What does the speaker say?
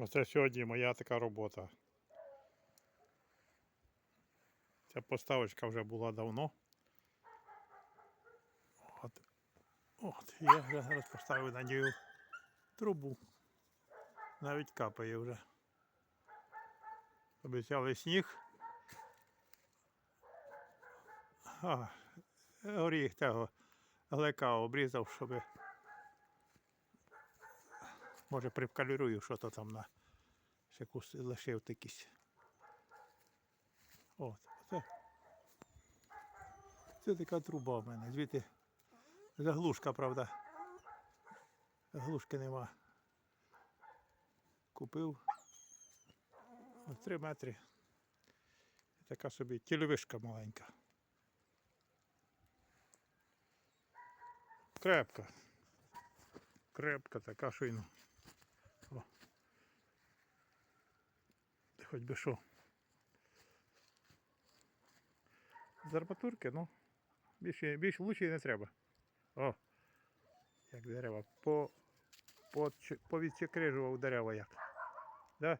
Оце сьогодні моя така робота. Ця поставочка вже була давно. От, от я зараз поставив на нього трубу. Навіть капає вже. Обіцяли сніг. А, горіх того глека обрізав, щоб може прикалірую, що то там на ще лишив якийсь. От, це, це така труба в мене. Звідти заглушка, правда. Заглушки нема. Купив. 3 метри. Така собі телевишка маленька. Крепка. Крепка така шина. Хоч би що. З арматурки, ну, більше, більш лучше не треба. О! Як дерева. По, по, по відчекрижував дерева як. Да?